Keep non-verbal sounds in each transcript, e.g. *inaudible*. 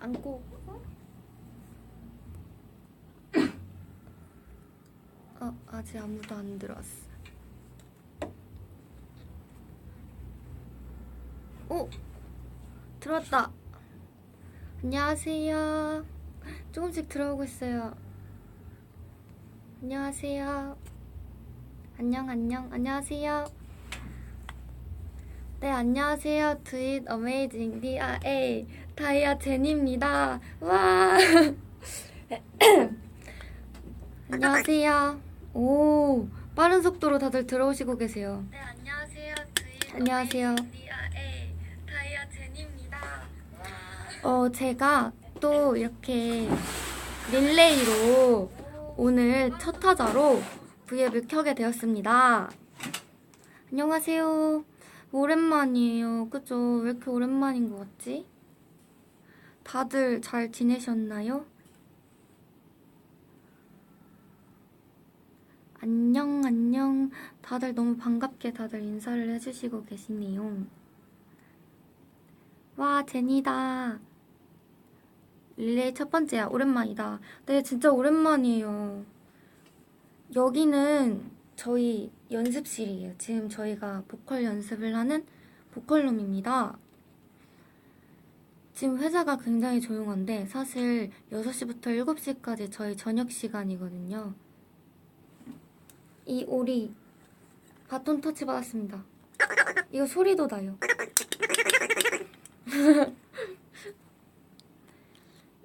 안고 어 아직 아무도 안 들어왔어. 오 들어왔다. 안녕하세요. 조금씩 들어오고 있어요. 안녕하세요. 안녕 안녕 안녕하세요. 네 안녕하세요. 트윗 어메이징 디아에 다이아 제니입니다. 와 *coughs* 안녕하세요. 오 빠른 속도로 다들 들어오시고 계세요. 네 안녕하세요. 안녕하세요. 다이아 제니입니다. 어 제가 또 이렇게 릴레이로 오늘 첫 타자로 V앱을 켜게 되었습니다. 안녕하세요. 오랜만이에요. 그죠? 왜 이렇게 오랜만인 것 같지? 다들 잘 지내셨나요? 안녕, 안녕. 다들 너무 반갑게 다들 인사를 해주시고 계시네요. 와, 제니다. 릴레이 첫 번째야. 오랜만이다. 네, 진짜 오랜만이에요. 여기는 저희 연습실이에요. 지금 저희가 보컬 연습을 하는 보컬룸입니다. 지금 회사가 굉장히 조용한데 사실 6시부터 7시까지 저희 저녁 시간이거든요. 이 오리 바톤 터치 받았습니다. 이거 소리도 나요. *laughs*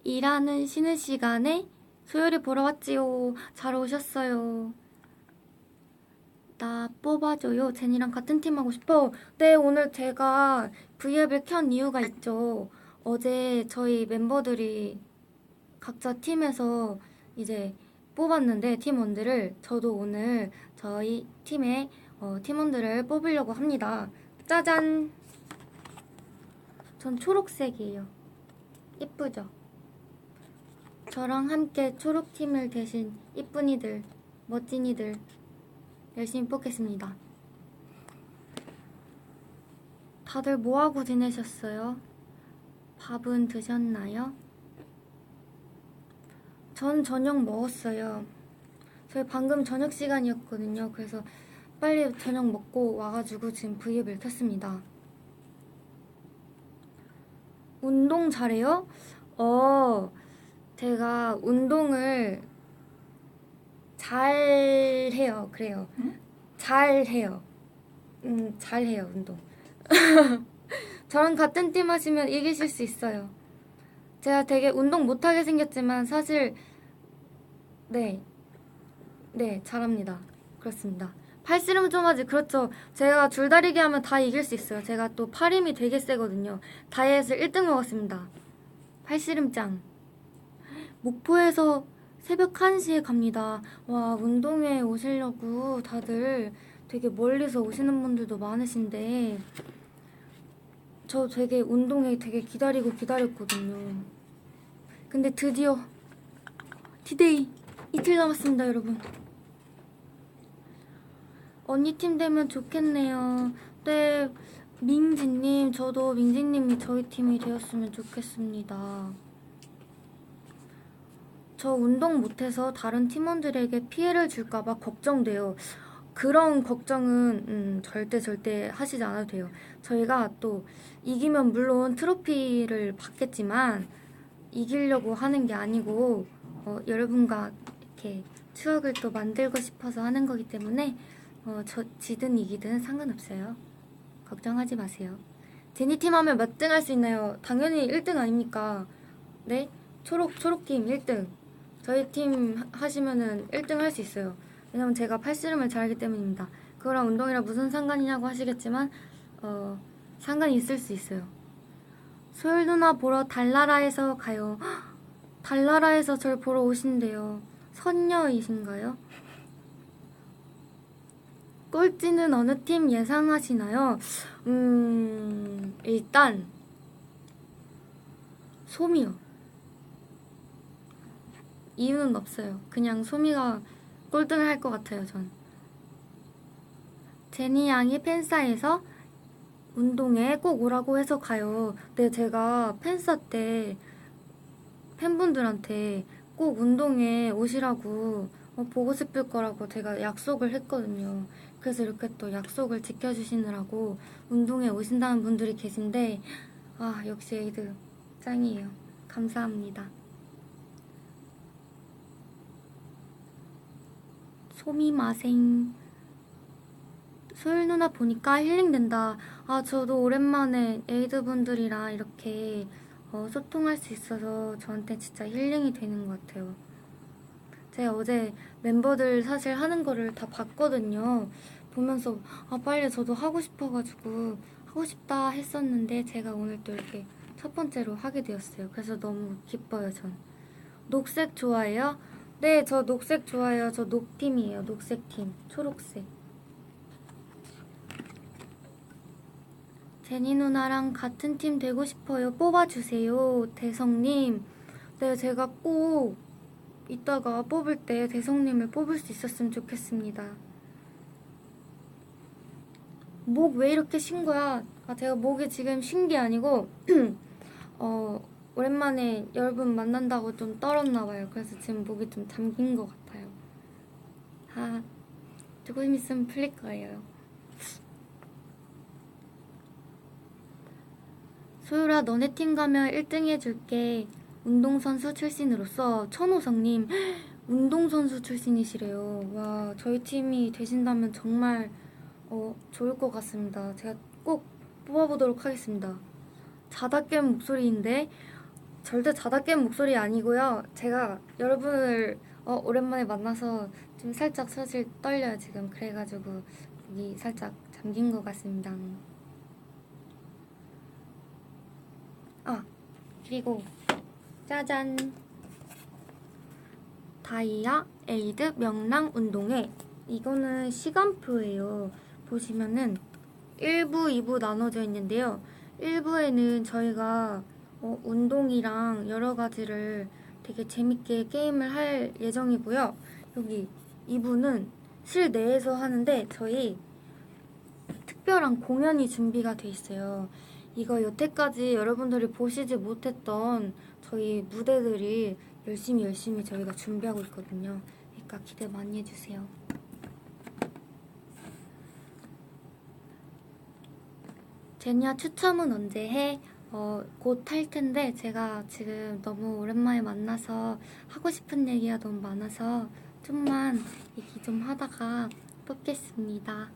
일하는 쉬는 시간에 소율이 보러 왔지요. 잘 오셨어요. 나 뽑아줘요. 제니랑 같은 팀 하고 싶어. 네, 오늘 제가 V앱을 켠 이유가 있죠. 어제 저희 멤버들이 각자 팀에서 이제 뽑았는데 팀원들을 저도 오늘 저희 팀의 어, 팀원들을 뽑으려고 합니다. 짜잔! 전 초록색이에요. 이쁘죠? 저랑 함께 초록팀을 대신 이쁜이들, 멋진이들 열심히 뽑겠습니다. 다들 뭐하고 지내셨어요? 밥은 드셨나요? 전 저녁 먹었어요. 저희 방금 저녁 시간이었거든요. 그래서 빨리 저녁 먹고 와가지고 지금 V앱을 켰습니다. 운동 잘해요? 어, 제가 운동을 잘 해요. 그래요. 잘 해요. 음, 잘 해요, 운동. *laughs* 저랑 같은 팀 하시면 이기실 수 있어요. 제가 되게 운동 못하게 생겼지만 사실 네. 네, 잘합니다. 그렇습니다. 팔씨름 좀 하지. 그렇죠. 제가 줄다리기 하면 다 이길 수 있어요. 제가 또 팔힘이 되게 세거든요. 다이어트를 1등 먹었습니다. 팔씨름 짱. 목포에서 새벽 1시에 갑니다. 와, 운동회 오시려고 다들 되게 멀리서 오시는 분들도 많으신데, 저 되게 운동회 되게 기다리고 기다렸거든요. 근데 드디어 디데이 이틀 남았습니다, 여러분. 언니 팀 되면 좋겠네요. 네, 민지님, 저도 민지님이 저희 팀이 되었으면 좋겠습니다. 저 운동 못해서 다른 팀원들에게 피해를 줄까봐 걱정돼요. 그런 걱정은 음, 절대 절대 하시지 않아도 돼요. 저희가 또 이기면 물론 트로피를 받겠지만 이기려고 하는 게 아니고 어, 여러분과 이렇게 추억을 또 만들고 싶어서 하는 거기 때문에 어, 저 지든 이기든 상관없어요. 걱정하지 마세요. 제니 팀 하면 몇 등 할 수 있나요? 당연히 1등 아닙니까? 네? 초록 초록팀 1등. 저희 팀 하- 하시면은 1등 할 수 있어요. 왜냐면 제가 팔씨름을 잘하기 때문입니다. 그거랑 운동이랑 무슨 상관이냐고 하시겠지만 어, 상관이 있을 수 있어요. 소율 누나 보러 달나라에서 가요. 헉, *gasps* 달나라에서 절 보러 오신대요. 선녀이신가요? 꼴찌는 어느 팀 예상하시나요? 음, 일단 소미요. 이유는 없어요. 그냥 소미가 꼴등을 할 것 같아요, 전. 제니 양이 팬사에서 운동에 꼭 오라고 해서 가요. 네, 제가 팬사 때 팬분들한테 꼭 운동에 오시라고 어, 보고 싶을 거라고 제가 약속을 했거든요. 그래서 이렇게 또 약속을 지켜주시느라고 운동에 오신다는 분들이 계신데 아 역시 에이드 짱이에요. 감사합니다. 소미마생 소율 누나 보니까 힐링된다. 아 저도 오랜만에 에이드 분들이랑 이렇게 어, 소통할 수 있어서 저한테 진짜 힐링이 되는 것 같아요. 제가 어제 멤버들 사실 하는 거를 다 봤거든요. 보면서 아 빨리 저도 하고 싶어가지고 하고 싶다 했었는데 제가 오늘 또 이렇게 첫 번째로 하게 되었어요. 그래서 너무 기뻐요 전. 녹색 좋아해요? 네, 저 녹색 좋아해요. 저 녹팀이에요. 녹색 팀. 초록색. 제니 누나랑 같은 팀 되고 싶어요. 뽑아주세요. 대성님. 네, 제가 꼭 이따가 뽑을 때 대성님을 뽑을 수 있었으면 좋겠습니다. 목 왜 이렇게 쉰 거야? 아, 제가 목이 지금 쉰게 아니고, *clears throat* 어, 오랜만에 여러분 만난다고 좀 떨었나 봐요. 그래서 지금 목이 좀 잠긴 것 같아요. 아, 조금 있으면 풀릴 거예요. 소율아, 너네 팀 가면 1등 해줄게. 운동선수 출신으로서 천호성님, *gasps* 운동선수 출신이시래요. 와, 저희 팀이 되신다면 정말 어, 좋을 것 같습니다. 제가 꼭 뽑아보도록 하겠습니다. 자다 깬 목소리인데 절대 자다 깬 목소리 아니고요. 제가 여러분을 어, 오랜만에 만나서 좀 살짝 사실 떨려요 지금. 그래가지고 목이 살짝 잠긴 것 같습니다. 아 그리고 짜잔 다이아 에이드 명랑 운동회 이거는 시간표예요. 보시면은 1부, 2부 나눠져 있는데요. 1부에는 저희가 어, 운동이랑 여러 가지를 되게 재밌게 게임을 할 예정이고요. 여기 2부는 실내에서 하는데 저희 특별한 공연이 준비가 돼 있어요. 이거 여태까지 여러분들이 보시지 못했던 저희 무대들이 열심히 열심히 저희가 준비하고 있거든요. 그러니까 기대 많이 해주세요. 제니야 추첨은 언제 해? 어, 곧 할 텐데 제가 지금 너무 오랜만에 만나서 하고 싶은 얘기가 너무 많아서 좀만 얘기 좀 하다가 뽑겠습니다.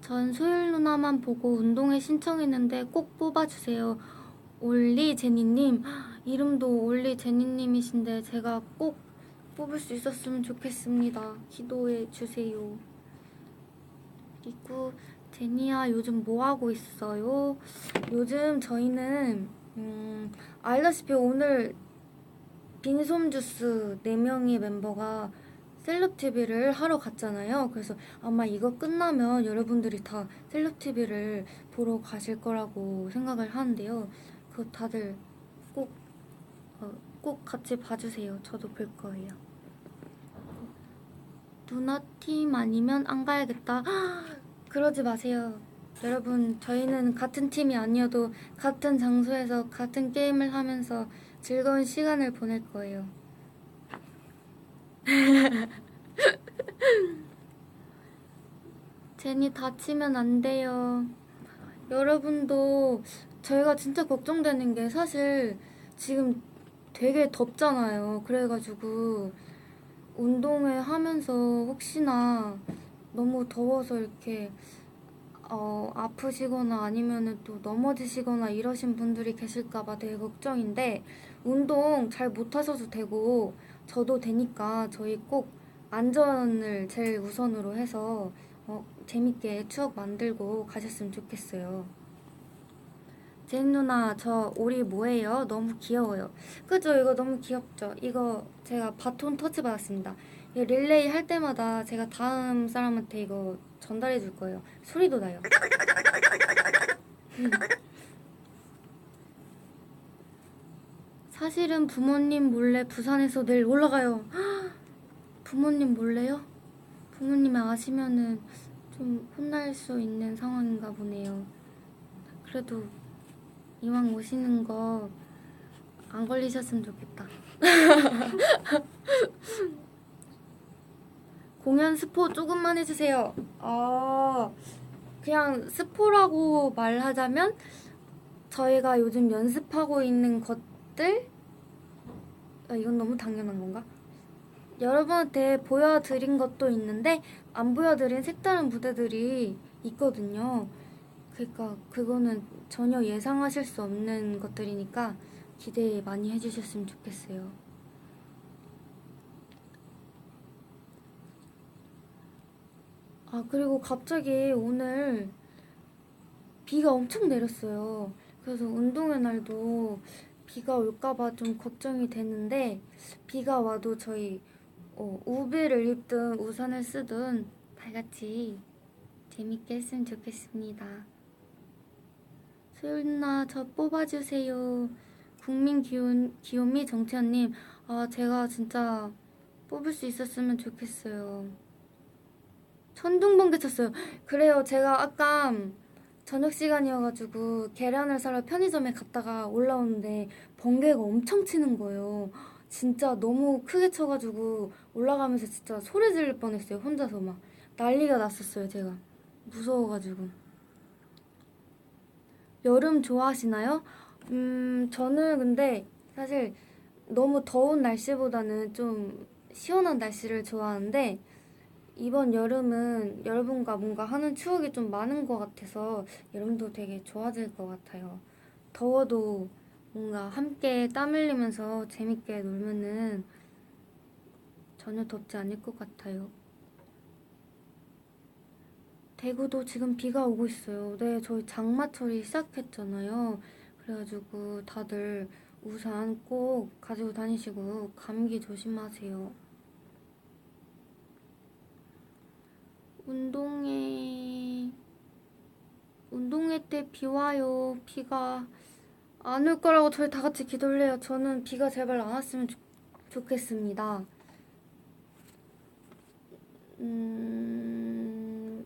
전 소율 누나만 보고 운동회 신청했는데 꼭 뽑아주세요. 올리 제니님 이름도 올리 제니님이신데 제가 꼭 뽑을 수 있었으면 좋겠습니다. 기도해 주세요. 그리고 제니야 요즘 뭐 하고 있어요? 요즘 저희는 음, 알다시피 오늘 빈솜 주스 4명의 멤버가 셀럽 TV를 하러 갔잖아요. 그래서 아마 이거 끝나면 여러분들이 다 셀럽 TV를 보러 가실 거라고 생각을 하는데요. 그 다들 꼭, 어, 꼭 같이 봐주세요. 저도 볼 거예요. 누나 팀 아니면 안 가야겠다. 그러지 마세요. 여러분, 저희는 같은 팀이 아니어도 같은 장소에서 같은 게임을 하면서 즐거운 시간을 보낼 거예요. *laughs* 제니 다치면 안 돼요. 여러분도 저희가 진짜 걱정되는 게 사실 지금 되게 덥잖아요. 그래가지고 운동회 하면서 혹시나 너무 더워서 이렇게 어, 아프시거나 아니면은 또 넘어지시거나 이러신 분들이 계실까봐 되게 걱정인데 운동 잘 못하셔도 되고 저도 되니까 저희 꼭 안전을 제일 우선으로 해서 어, 재밌게 추억 만들고 가셨으면 좋겠어요. 제인 누나 저 오리 뭐예요? 너무 귀여워요. 그죠? 이거 너무 귀엽죠? 이거 제가 바톤 터치 받았습니다. 이거 릴레이 할 때마다 제가 다음 사람한테 이거 전달해 줄 거예요. 소리도 나요. 음. 사실은 부모님 몰래 부산에서 내일 올라가요. 부모님 몰래요? 부모님이 아시면은 좀 혼날 수 있는 상황인가 보네요. 그래도 이왕 오시는 거 안 걸리셨으면 좋겠다. *laughs* 공연 스포 조금만 해주세요. 아, 그냥 스포라고 말하자면 저희가 요즘 연습하고 있는 것들 아, 이건 너무 당연한 건가? 여러분한테 보여드린 것도 있는데 안 보여드린 색다른 무대들이 있거든요. 그러니까 그거는 전혀 예상하실 수 없는 것들이니까 기대 많이 해주셨으면 좋겠어요. 아 그리고 갑자기 오늘 비가 엄청 내렸어요. 그래서 운동의 날도 비가 올까봐 좀 걱정이 됐는데 비가 와도 저희 어, 우비를 입든 우산을 쓰든 다 같이 재밌게 했으면 좋겠습니다. 소율 누나 저 뽑아주세요. 국민 귀요미 정채연님 아 제가 진짜 뽑을 수 있었으면 좋겠어요. 천둥번개 쳤어요. 그래요 제가 아까 저녁 시간이어가지고 계란을 사러 편의점에 갔다가 올라오는데 번개가 엄청 치는 거예요. 진짜 너무 크게 쳐가지고 올라가면서 진짜 소리 지를 뻔했어요. 혼자서 막 난리가 났었어요. 제가 무서워가지고. 여름 좋아하시나요? 음 저는 근데 사실 너무 더운 날씨보다는 좀 시원한 날씨를 좋아하는데 이번 여름은 여러분과 뭔가 하는 추억이 좀 많은 것 같아서 여름도 되게 좋아질 것 같아요. 더워도 뭔가 함께 땀 흘리면서 재밌게 놀면은 전혀 덥지 않을 것 같아요. 대구도 지금 비가 오고 있어요. 네, 저희 장마철이 시작했잖아요. 그래가지고 다들 우산 꼭 가지고 다니시고 감기 조심하세요. 운동회 운동회 때 비 와요. 비가 안 올 거라고 저희 다 같이 기도를 해요. 저는 비가 제발 안 왔으면 좋, 좋겠습니다. 음,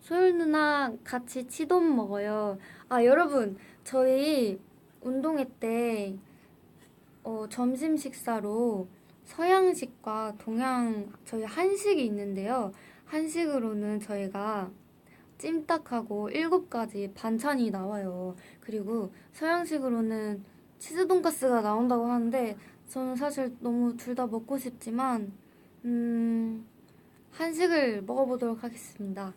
소율 누나 같이 치돈 먹어요. 아, 여러분, 저희 운동회 때 어, 점심 식사로 서양식과 동양 저희 한식이 있는데요. 한식으로는 저희가 찜닭하고 일곱 가지 반찬이 나와요. 그리고 서양식으로는 치즈 돈가스가 나온다고 하는데 저는 사실 너무 둘 다 먹고 싶지만 음 한식을 먹어보도록 하겠습니다.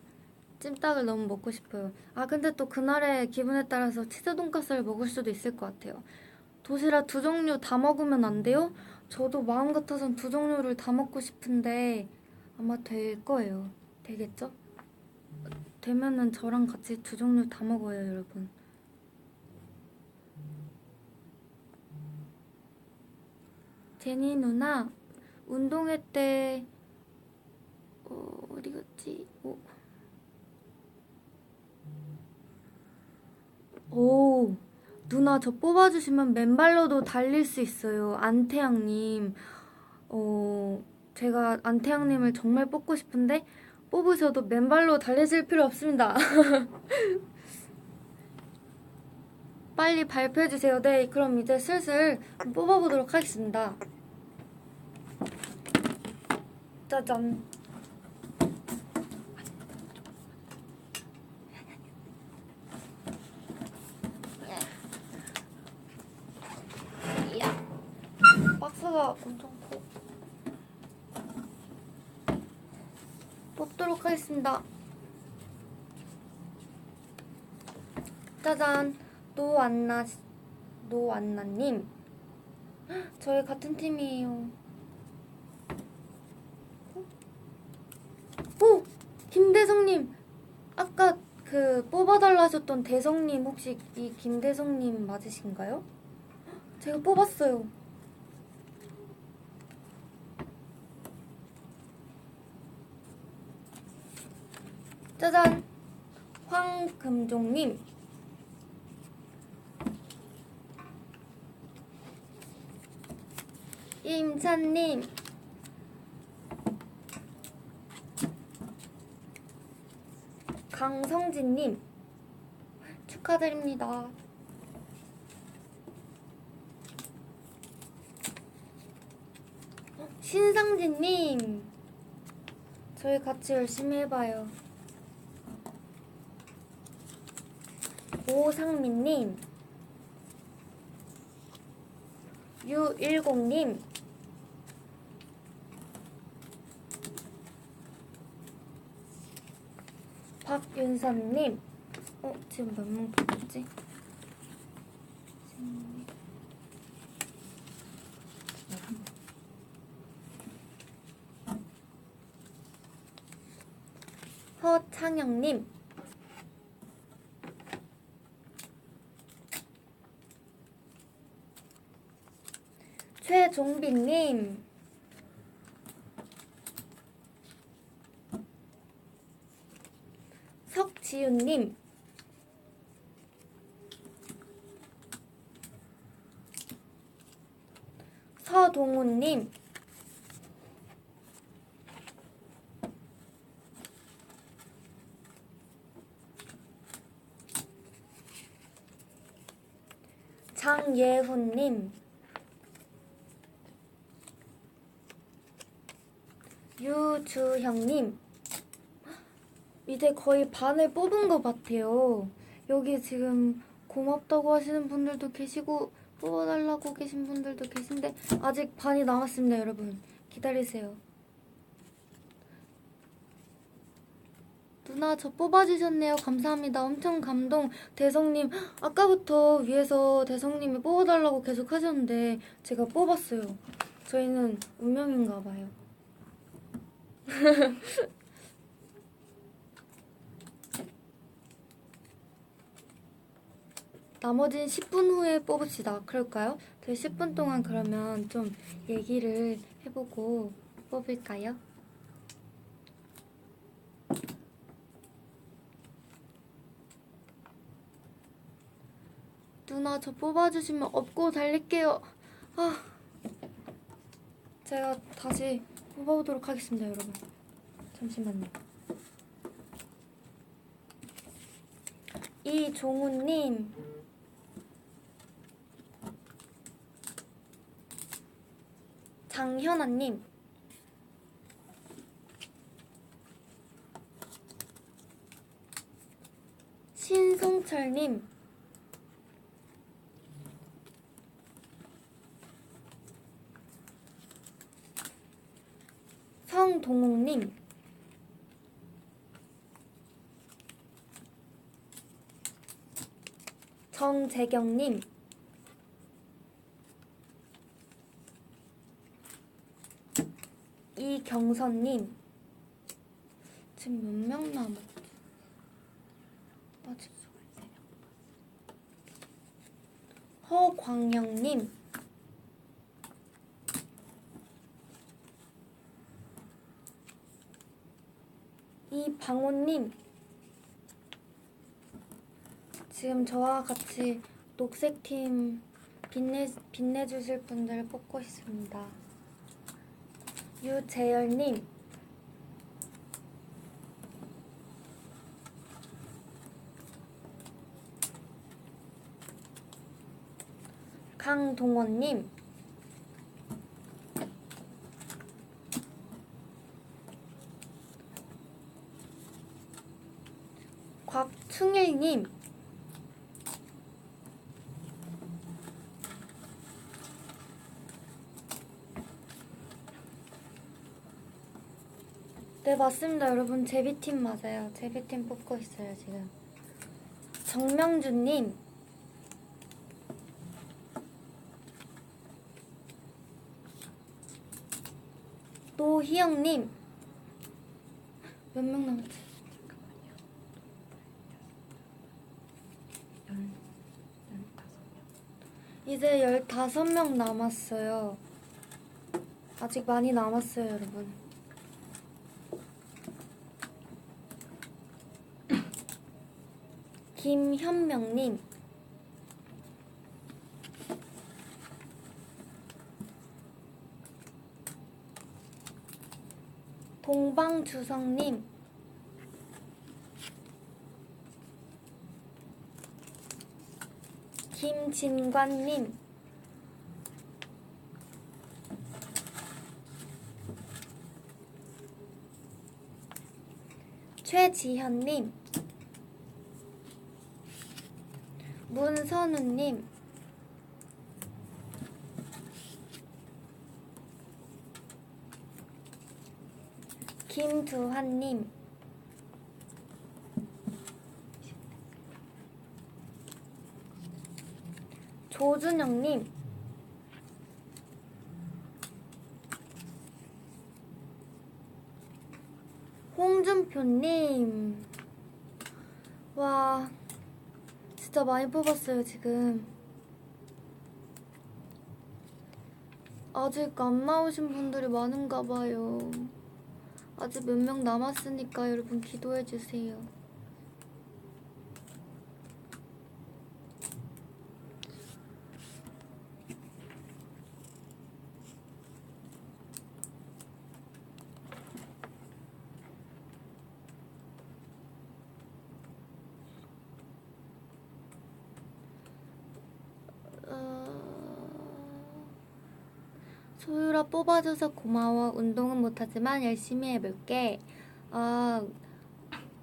찜닭을 너무 먹고 싶어요. 아 근데 또 그날의 기분에 따라서 치즈 돈가스를 먹을 수도 있을 것 같아요. 도시락 두 종류 다 먹으면 안 돼요? 저도 마음 같아선 두 종류를 다 먹고 싶은데 아마 될 거예요. 되겠죠? 되면은 저랑 같이 두 종류 다 먹어요, 여러분. 제니 누나 운동회 때 어, 어디 갔지? 오. 오, 누나 저 뽑아주시면 맨발로도 달릴 수 있어요. 안태양님. 어, 제가 안태양님을 정말 뽑고 싶은데 뽑으셔도 맨발로 달리실 필요 없습니다. *laughs* 빨리 발표해주세요. 네, 그럼 이제 슬슬 뽑아보도록 하겠습니다. 짜잔. 박스가 엄청 커. 하겠습니다. 짜잔, 노안나, 노안나님. 헉, 저희 같은 팀이에요. 오! 김대성 님! 아까 그 뽑아달라 하셨던 대성님 혹시 이 김대성님 맞으신가요? 헉, 제가 뽑았어요. 금종님 임찬님 강성진님 축하드립니다. 신상진님 저희 같이 열심히 해봐요. 오상민님 유일공님 박윤선님 어 지금 몇명 보겠지? 허창영님 최종빈님. 석지윤님. 서동훈님. 장예훈님 유주형님 이제 거의 반을 뽑은 것 같아요. 여기 지금 고맙다고 하시는 분들도 계시고 뽑아달라고 계신 분들도 계신데 아직 반이 남았습니다, 여러분. 기다리세요. 누나 저 뽑아주셨네요. 감사합니다. 엄청 감동. 대성님 아까부터 위에서 대성님이 뽑아달라고 계속 하셨는데 제가 뽑았어요. 저희는 운명인가 봐요. *laughs* 나머지는 10분 후에 뽑읍시다. 그럴까요? 저희 10분 동안 그러면 좀 얘기를 해보고 뽑을까요? 누나 저 뽑아주시면 업고 달릴게요. 아, 제가 다시 뽑아보도록 하겠습니다, 여러분. 잠시만요. 이종우님, 장현아님, 신송철님, 성동욱 님, 정재경 님, 이경선 님, 지금 몇 명 남았지? 아직 허광영 님, 이방호님, 지금 저와 같이 녹색팀 빛내, 빛내주실 분들 뽑고 있습니다. 유재열님, 강동원님, 곽충일님, 네, 맞습니다, 여러분. 제비팀 맞아요. 제비팀 뽑고 있어요, 지금. 정명준님. 노희영님. 몇 명 남았지? 이제 15명 남았어요. 아직 많이 남았어요, 여러분. *clears throat* 김현명님, 동방주성님, 김진관님. 최지현님. 문선우님. 김두환님. 조준영님, 홍준표님, 와, 진짜 많이 뽑았어요, 지금. 아직 안 나오신 분들이 많은가 봐요. 아직 몇 명 남았으니까 여러분 기도해 주세요. 어... 소유라 뽑아줘서 고마워. 운동은 못하지만 열심히 해볼게. 아,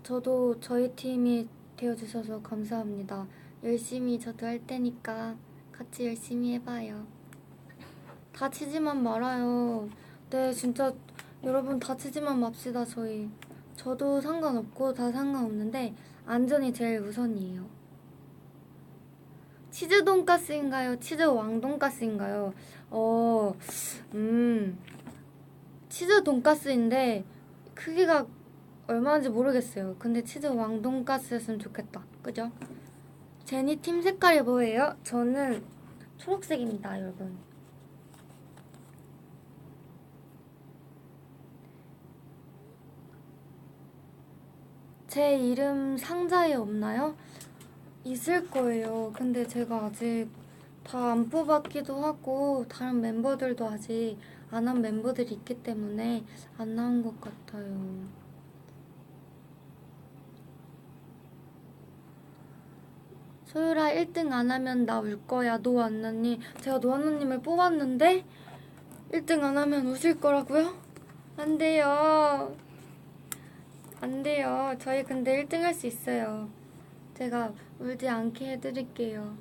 저도 저희 팀이 되어주셔서 감사합니다. 열심히 저도 할 테니까 같이 열심히 해봐요. 다치지만 말아요. 네, 진짜 여러분 다치지만 맙시다, 저희. 저도 상관없고 다 상관없는데 안전이 제일 우선이에요. 치즈 돈가스인가요? 치즈 왕돈가스인가요? 어, 음, 치즈 돈가스인데 크기가 얼마인지 모르겠어요. 근데 치즈 왕돈가스였으면 좋겠다. 그죠? 제니 팀 색깔이 뭐예요? 저는 초록색입니다, 여러분. 제 이름 상자에 없나요? 있을 거예요. 근데 제가 아직 다 안 뽑았기도 하고 다른 멤버들도 아직 안 한 멤버들이 있기 때문에 안 나온 것 같아요. 소율아 1등 안 하면 나 울 거야. 노안나님. 제가 노안나님을 뽑았는데 1등 안 하면 우실 거라고요? 안 돼요. 안 돼요. 저희 근데 1등 할 수 있어요. 제가 울지 않게 해드릴게요.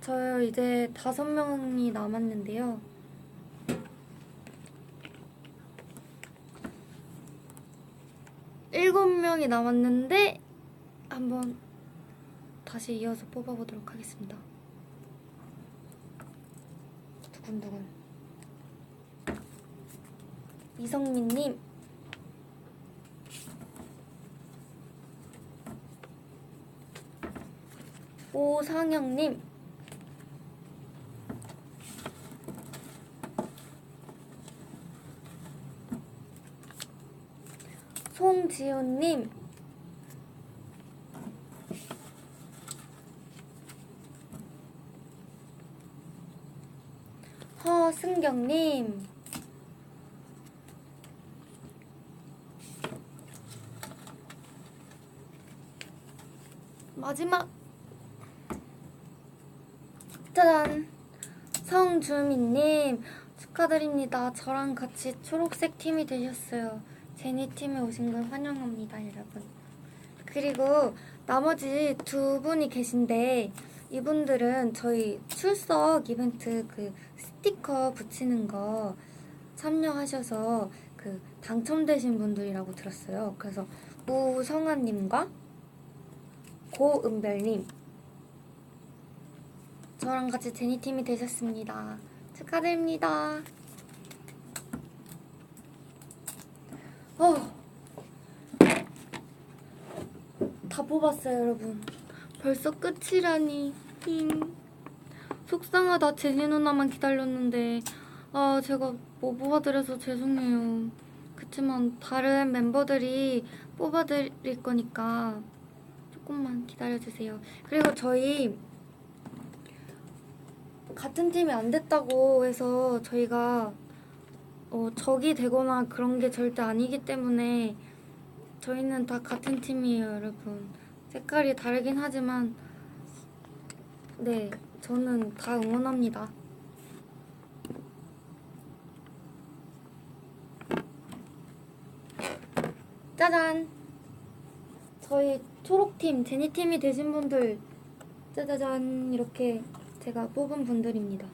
저요 이제 다섯 명이 남았는데요. 일곱 명이 남았는데 한번 다시 이어서 뽑아보도록 하겠습니다. 두근두근. 이성민님. 오상영님. 송지훈님. 허승경님. 마지막 짜잔 성주민님 축하드립니다. 저랑 같이 초록색 팀이 되셨어요. 제니 팀에 오신 걸 환영합니다, 여러분. 그리고 나머지 두 분이 계신데 이분들은 저희 출석 이벤트 그 스티커 붙이는 거 참여하셔서 그 당첨되신 분들이라고 들었어요. 그래서 우성아님과 고은별님 저랑 같이 제니팀이 되셨습니다. 축하드립니다. 어. 다 뽑았어요, 여러분. 벌써 끝이라니. 힝. 속상하다. 제니 누나만 기다렸는데. 아, 제가 못 뽑아드려서 죄송해요. 그치만 다른 멤버들이 뽑아드릴 거니까 조금만 기다려주세요. 그리고 저희 같은 팀이 안 됐다고 해서 저희가 어, 적이 되거나 그런 게 절대 아니기 때문에 저희는 다 같은 팀이에요, 여러분. 색깔이 다르긴 하지만 네, 저는 다 응원합니다. 짜잔. 저희 초록팀, 제니팀이 되신 분들 짜자잔 이렇게 제가 뽑은 분들입니다.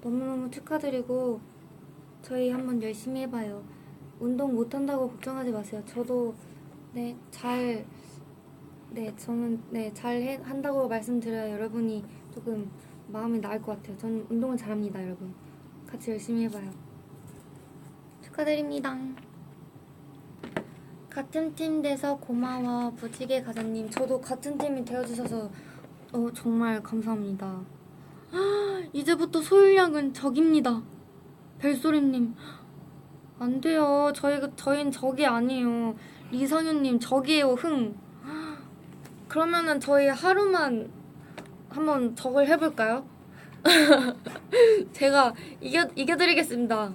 너무너무 축하드리고 저희 한번 열심히 해봐요. 운동 못한다고 걱정하지 마세요. 저도 네, 잘 네, 저는 네, 잘 해, 한다고 말씀드려야 여러분이 조금 마음이 나을 것 같아요. 저는 운동을 잘합니다, 여러분. 같이 열심히 해봐요. 축하드립니다. 같은 팀 돼서 고마워, 무지개 가자님. 저도 같은 팀이 되어주셔서 어, 정말 감사합니다. *gasps* 이제부터 소율량은 적입니다. 별소리님. 안 돼요. 저희, 저희는 적이 아니에요. 리성윤님, 적이에요, 흥. *gasps* 그러면은 저희 하루만 한번 적을 해볼까요? *laughs* 제가 이겨, 이겨드리겠습니다.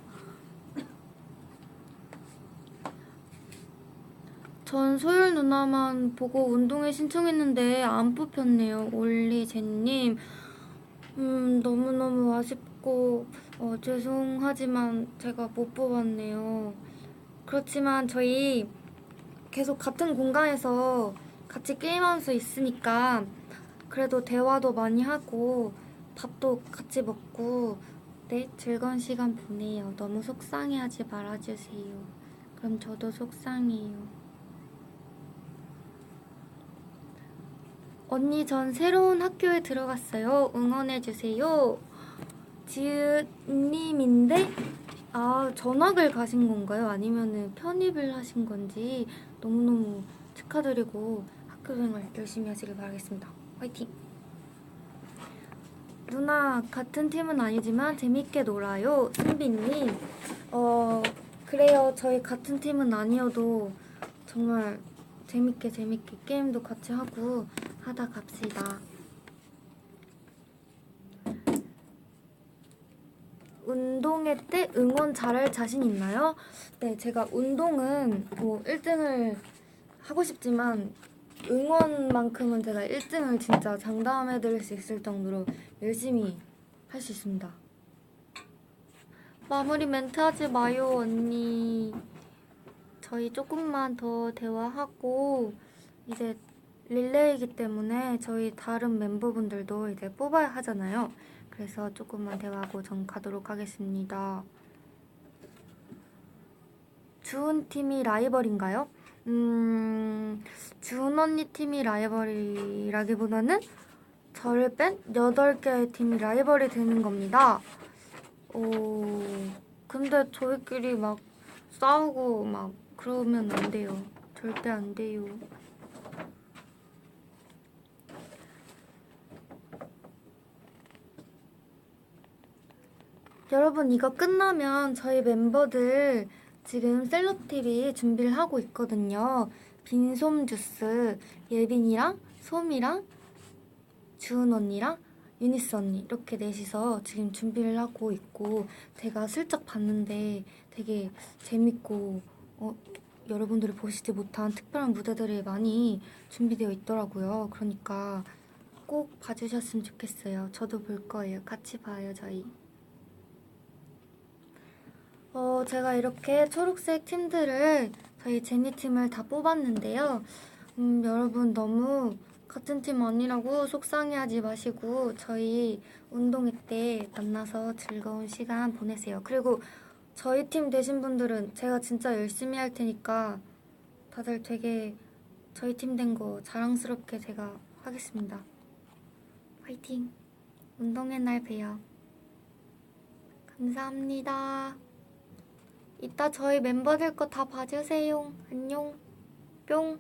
전 소율 누나만 보고 운동회 신청했는데 안 뽑혔네요. 올리제님. 음, 너무너무 아쉽고, 어, 죄송하지만 제가 못 뽑았네요. 그렇지만 저희 계속 같은 공간에서 같이 게임하면서 있으니까 그래도 대화도 많이 하고 밥도 같이 먹고 네, 즐거운 시간 보내요. 너무 속상해하지 말아주세요. 그럼 저도 속상해요. 언니 전 새로운 학교에 들어갔어요. 응원해주세요. 지은님인데 아 전학을 가신 건가요? 아니면은 편입을 하신 건지 너무너무 축하드리고 학교 생활 열심히 하시길 바라겠습니다. 화이팅! 누나 같은 팀은 아니지만 재밌게 놀아요. 승빈님. 어 그래요. 저희 같은 팀은 아니어도 정말 재밌게 재밌게 게임도 같이 하고 하다 갑시다. 운동회 때 응원 잘할 자신 있나요? 네, 제가 운동은 뭐 1등을 하고 싶지만 응원만큼은 제가 1등을 진짜 장담해 드릴 수 있을 정도로 열심히 할 수 있습니다. 마무리 멘트 하지 마요, 언니. 저희 조금만 더 대화하고 이제 릴레이기 때문에 저희 다른 멤버분들도 이제 뽑아야 하잖아요. 그래서 조금만 대화하고 전 가도록 하겠습니다. 주은 팀이 라이벌인가요? 음, 주은 언니 팀이 라이벌이라기보다는 저를 뺀 8개의 팀이 라이벌이 되는 겁니다. 오, 근데 저희끼리 막 싸우고 막 그러면 안 돼요. 절대 안 돼요. 여러분 이거 끝나면 저희 멤버들 지금 셀럽TV 준비를 하고 있거든요. 빈솜 주스 예빈이랑 솜이랑 주은 언니랑 유니스 언니 이렇게 넷이서 지금 준비를 하고 있고 제가 슬쩍 봤는데 되게 재밌고 어, 여러분들이 보시지 못한 특별한 무대들이 많이 준비되어 있더라고요. 그러니까 꼭 봐주셨으면 좋겠어요. 저도 볼 거예요. 같이 봐요, 저희. 어, 제가 이렇게 초록색 팀들을 저희 제니 팀을 다 뽑았는데요. 음, 여러분 너무 같은 팀 아니라고 속상해하지 마시고 저희 운동회 때 만나서 즐거운 시간 보내세요. 그리고 저희 팀 되신 분들은 제가 진짜 열심히 할 테니까 다들 되게 저희 팀 된 거 자랑스럽게 제가 하겠습니다. 화이팅! 운동회 날 봬요. 감사합니다. 이따 저희 멤버들 거 다 봐주세요. 안녕. 뿅.